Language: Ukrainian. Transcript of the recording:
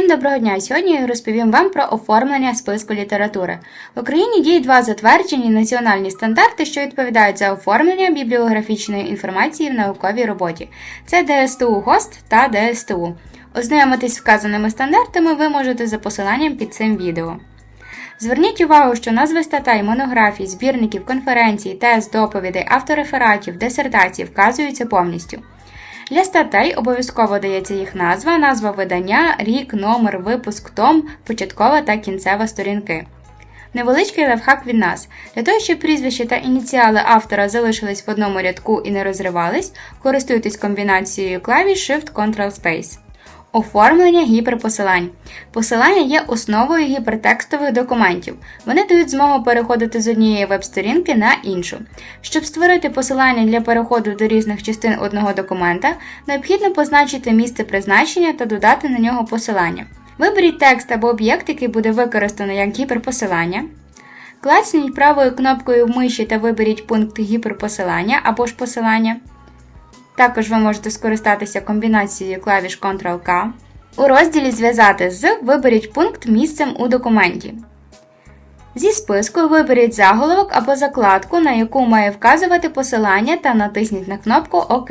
доброго дня! Сьогодні я розповім вам про оформлення списку літератури. В Україні діють два затверджені національні стандарти, що відповідають за оформлення бібліографічної інформації в науковій роботі. Це ДСТУ ГОСТ та ДСТУ. Ознайомитись вказаними стандартами ви можете за посиланням під цим відео. Зверніть увагу, що назви статей, монографій, збірників, конференцій, тез, доповідей, авторефератів, дисертацій вказуються повністю. Для статей обов'язково дається їх назва, назва видання, рік, номер, випуск, том, початкова та кінцева сторінки. Невеличкий лайфхак від нас. Для того, щоб прізвище та ініціали автора залишились в одному рядку і не розривались, користуйтесь комбінацією клавіш Shift-Ctrl-Space. Оформлення гіперпосилань. Посилання є основою гіпертекстових документів. Вони дають змогу переходити з однієї веб-сторінки на іншу. Щоб створити посилання для переходу до різних частин одного документа, необхідно позначити місце призначення та додати на нього посилання. Виберіть текст або об'єкт, який буде використано як гіперпосилання. Клацніть правою кнопкою в миші та виберіть пункт гіперпосилання або ж посилання. Також ви можете скористатися комбінацією клавіш Ctrl-K. У розділі Зв'язати з виберіть пункт місцем у документі. Зі списку виберіть заголовок або закладку, на яку має вказувати посилання та натисніть на кнопку ОК.